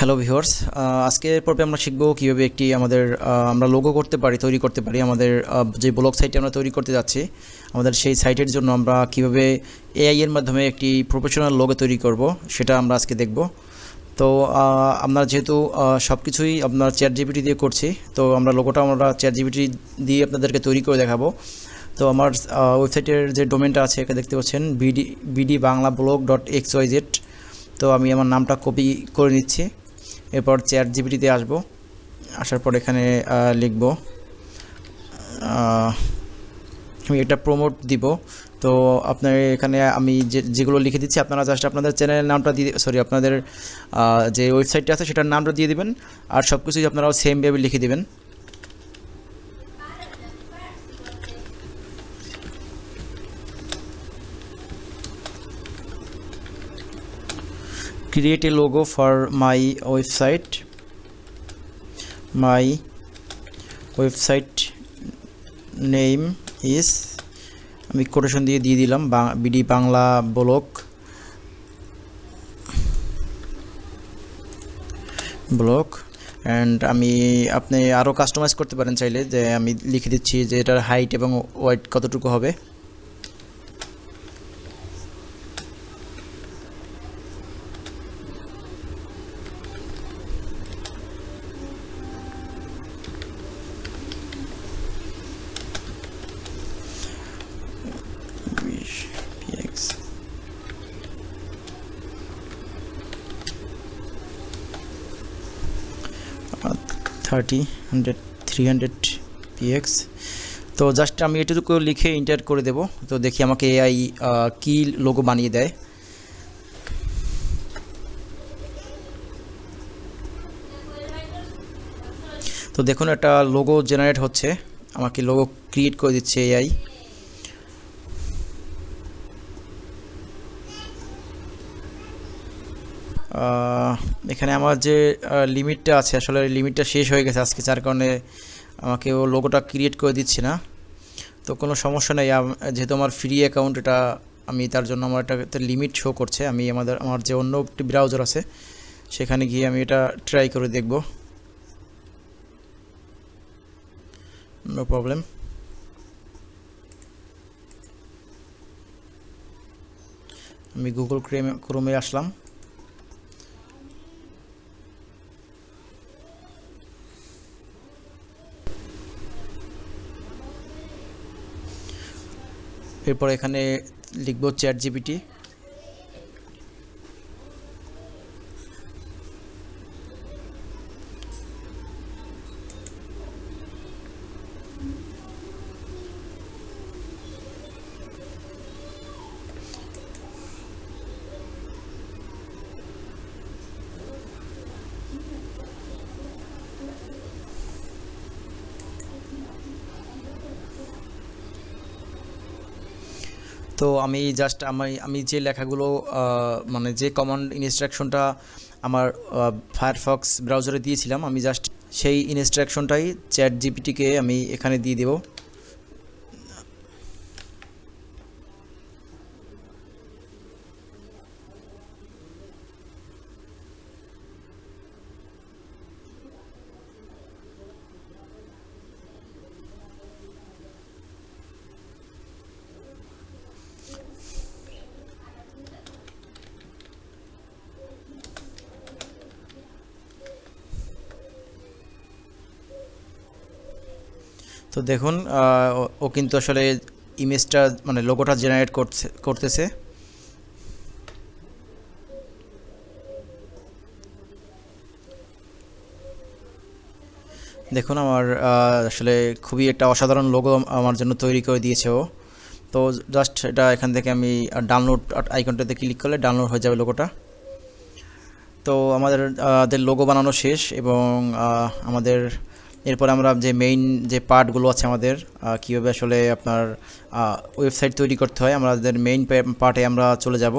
Hello viewers আজকের পর্বে আমরা শিখব কীভাবে একটি আমাদের আমরা লোগো করতে পারি, তৈরি করতে পারি, আমাদের যে ব্লগ সাইটটি আমরা তৈরি করতে যাচ্ছি, আমাদের সেই সাইটের জন্য আমরা কীভাবে এআই এর মাধ্যমে একটি প্রফেশনাল লোগো তৈরি করব, সেটা আমরা আজকে দেখব। তো আমরা যেহেতু সব কিছুই আপনার চ্যাট জিপিটি দিয়ে করছি, তো আমরা লোগোটা আমরা চ্যাট জিপিটি দিয়ে আপনাদেরকে তৈরি করে দেখাবো। তো আমার ওয়েবসাইটের যে ডোমেনটা আছে এটা দেখতে পাচ্ছেন BD BD Bangla blog dot X Y Z তো আমি আমার নামটা কপি করে নিচ্ছি। এরপর চ্যাট জিপিটিতে আসব। আসার পর এখানে লিখব আমি এটা প্রমোট দিব। তো আপনার এখানে আমি যে, যেগুলো লিখে দিচ্ছি, আপনারা জাস্ট আপনাদের চ্যানেলের নামটা দিয়ে সরি আপনাদের যে ওয়েবসাইটটা আছে, সেটার নামটা দিয়ে দিবেন। আর সব কিছুই আপনারাও সেমভাবে লিখে দিবেন। Create a logo for my website. My website name is, আমি কোটেশন দিয়ে দিয়ে দিলাম BD Bangla blog blog and আমি, আপনি আরও কাস্টমাইজ করতে পারেন চাইলে, যে আমি লিখে দিচ্ছি যে এটার হাইট এবং ওয়াইট কতটুকু হবে। Thirty hundred three hundred PX তো জাস্ট আমি এটুকু লিখে ইন্টার করে দেব। তো দেখি আমাকে এআই কি লোগো বানিয়ে দেয়। তো দেখুন একটা লোগো জেনারেট হচ্ছে। আমাকে লোগো ক্রিয়েট করে দিচ্ছে এআই এখানে আমার যে লিমিটটা আছে, আসলে লিমিটটা শেষ হয়ে গেছে আজকে, যার কারণে আমাকে ও লোগোটা ক্রিয়েট করে দিচ্ছে না। তো কোনো সমস্যা নেই যেহেতু আমার ফ্রি অ্যাকাউন্ট এটা আমি তার জন্য আমার একটা লিমিট শো করছে। আমি আমাদের, আমার যে অন্য একটি ব্রাউজার আছে, সেখানে গিয়ে আমি এটা ট্রাই করে দেখব। নো প্রবলেম আমি গুগল ক্রোমে ক্রোমে আসলাম। এরপর এখানে লিখব চ্যাট জিপিটি। তো আমি জাস্ট আমি আমি যে লেখাগুলো মানে যে কমান্ড ইনস্ট্রাকশনটা আমার ফায়ারফক্স ব্রাউজারে দিয়েছিলাম, আমি জাস্ট সেই ইনস্ট্রাকশনটাই চ্যাট জিপিটিকে আমি এখানে দিয়ে দেব। তো দেখুন ও- কিন্তু আসলে ইমেজটা মানে লোগোটা জেনারেট করছে, করতেছে। দেখুন আমার আসলে খুবই একটা অসাধারণ লোগো আমার জন্য তৈরি করে দিয়েছে ও। তো জাস্ট এটা এখান থেকে আমি ডাউনলোড আইকনটাতে ক্লিক করলে ডাউনলোড হয়ে যাবে লোগোটা তো আমাদের লোগো বানানো শেষ এবং আমাদের এরপর আমরা যে মেইন যে পার্টগুলো আছে আমাদের কীভাবে আসলে আপনার ওয়েবসাইট তৈরি করতে হয়, আমাদের মেইন পার্টে আমরা চলে যাব।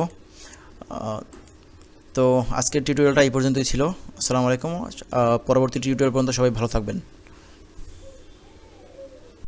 তো আজকের টিউটোরিয়ালটা এই পর্যন্তই ছিল। আসসালামু আলাইকুম। পরবর্তী টিউটোরিয়াল পর্যন্ত সবাই ভালো থাকবেন।